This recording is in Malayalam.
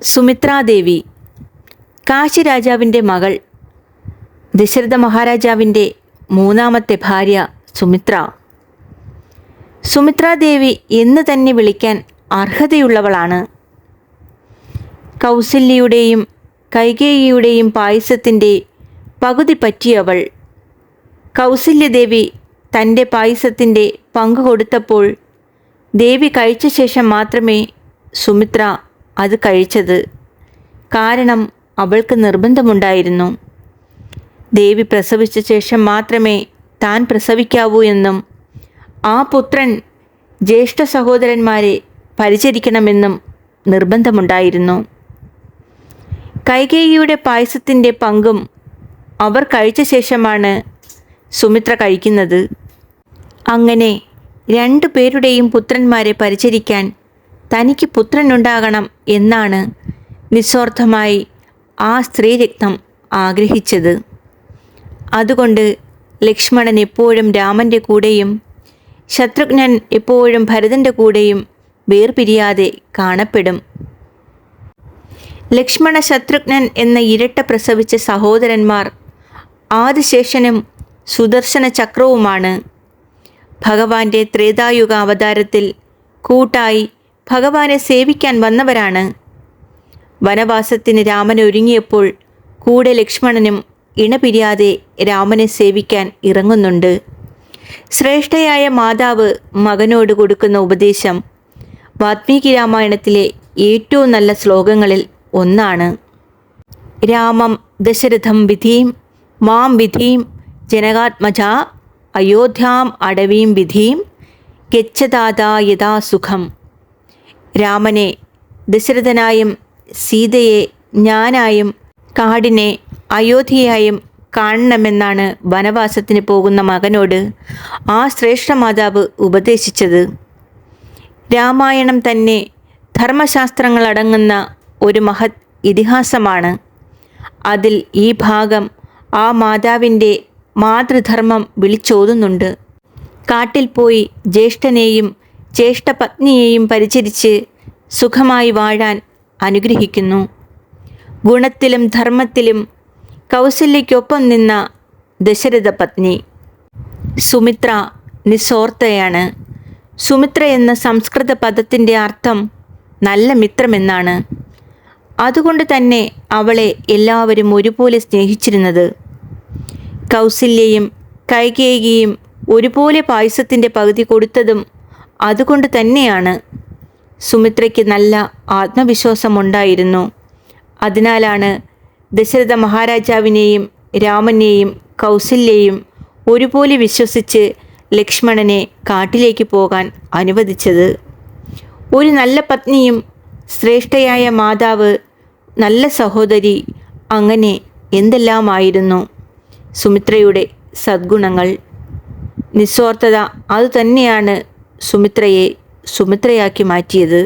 സുമിത്രാദേവി കാശി രാജാവിന്റെ മകൾ ദശരഥ മഹാരാജാവിന്റെ മൂന്നാമത്തെ ഭാര്യ സുമിത്ര. സുമിത്രാദേവി എന്ന് തന്നെ വിളിക്കാൻ അർഹതയുള്ളവളാണ്. കൗസല്യയുടെയും കൈകേയിയുടെയും പായസത്തിന്റെ പകുതി പറ്റിയവൾ കൗസല്യദേവി തന്റെ പായസത്തിന്റെ പങ്ക് കൊടുത്തപ്പോൾ ദേവി കഴിച്ച ശേഷം മാത്രമേ സുമിത്ര അത് കഴിച്ചത്. കാരണം അവൾക്ക് നിർബന്ധമുണ്ടായിരുന്നു. ദേവി പ്രസവിച്ച ശേഷം മാത്രമേ താൻ പ്രസവിക്കാവൂ എന്നും ആ പുത്രൻ ജ്യേഷ്ഠ സഹോദരന്മാരെ പരിചരിക്കണമെന്നും നിർബന്ധമുണ്ടായിരുന്നു. കൈകേയിയുടെ പായസത്തിന്റെ പങ്കും അവർ കഴിച്ച ശേഷമാണ് സുമിത്ര കഴിക്കുന്നത്. അങ്ങനെ രണ്ടു പേരുടെയും പുത്രന്മാരെ പരിചരിക്കാൻ തനിക്ക് പുത്രനുണ്ടാകണം എന്നാണ് നിസ്വാർത്ഥമായി ആ സ്ത്രീ സ്ത്രീരക്തം ആഗ്രഹിച്ചത്. അതുകൊണ്ട് ലക്ഷ്മണൻ എപ്പോഴും രാമന്റെ കൂടെയും ശത്രുഘ്നൻ എപ്പോഴും ഭരതന്റെ കൂടെയും വേർപിരിയാതെ കാണപ്പെടും. ലക്ഷ്മണ ശത്രുഘ്നൻ എന്ന ഇരട്ട പ്രസവിച്ച സഹോദരന്മാർ ആദിശേഷനും സുദർശന ചക്രവുമാണ്. ഭഗവാന്റെ ത്രേതായുഗ അവതാരത്തിൽ കൂട്ടായി ഭഗവാനെ സേവിക്കാൻ വന്നവരാണ്. വനവാസത്തിന് രാമൻ ഒരുങ്ങിയപ്പോൾ കൂടെ ലക്ഷ്മണനും ഇണപിരിയാതെ രാമനെ സേവിക്കാൻ ഇറങ്ങുന്നുണ്ട്. ശ്രേഷ്ഠയായ മാതാവ് മകനോട് കൊടുക്കുന്ന ഉപദേശം വാത്മീകി രാമായണത്തിലെ ഏറ്റവും നല്ല ശ്ലോകങ്ങളിൽ ഒന്നാണ്. രാമം ദശരഥം വിധീം മാം വിധീം ജനകാത്മജ അയോധ്യാം അടവീം വിധീം ഗച്ഛദാതാ യഥാ സുഖം. രാമനെ ദശരഥനായും സീതയെ ഞാനായും കാടിനെ അയോധ്യയായും കാണണമെന്നാണ് വനവാസത്തിന് പോകുന്ന മകനോട് ആ ശ്രേഷ്ഠ മാതാവ് ഉപദേശിച്ചത്. രാമായണം തന്നെ ധർമ്മശാസ്ത്രങ്ങളടങ്ങുന്ന ഒരു മഹത് ഇതിഹാസമാണ്. അതിൽ ഈ ഭാഗം ആ മാതാവിന്റെ മാതൃധർമ്മം വിളിച്ചോതുന്നുണ്ട്. കാട്ടിൽ പോയി ജ്യേഷ്ഠനെയും ജ്യേഷ്ഠപത്നിയെയും പരിചരിച്ച് സുഖമായി വാഴാൻ അനുഗ്രഹിക്കുന്നു. ഗുണത്തിലും ധർമ്മത്തിലും കൗസല്യയ്ക്കൊപ്പം നിന്ന ദശരഥ പത്നി സുമിത്ര നിസ്സോർത്തയാണ്. സുമിത്ര എന്ന സംസ്കൃത പദത്തിന്റെ അർത്ഥം നല്ല മിത്രമെന്നാണ്. അതുകൊണ്ട് തന്നെ അവളെ എല്ലാവരും ഒരുപോലെ സ്നേഹിച്ചിരുന്നത്. കൗസല്യയും കൈകേയിയും ഒരുപോലെ പായസത്തിന്റെ പകുതി കൊടുത്തതും അതുകൊണ്ട് തന്നെയാണ്. സുമിത്രയ്ക്ക് നല്ല ആത്മവിശ്വാസമുണ്ടായിരുന്നു. അതിനാലാണ് ദശരഥ മഹാരാജാവിനെയും രാമനെയും കൗസല്യയും ഒരുപോലെ വിശ്വസിച്ച് ലക്ഷ്മണനെ കാട്ടിലേക്ക് പോകാൻ അനുവദിച്ചത്. ഒരു നല്ല പത്നിയും ശ്രേഷ്ഠയായ മാതാവ് നല്ല സഹോദരി അങ്ങനെ എന്തെല്ലാമായിരുന്നു? സുമിത്രയുടെ സദ്ഗുണങ്ങൾ. നിസ്വാർത്ഥത അതുതന്നെയാണ് സുമിത്രയെ സുമിത്രയാക്കി മാറ്റിയത്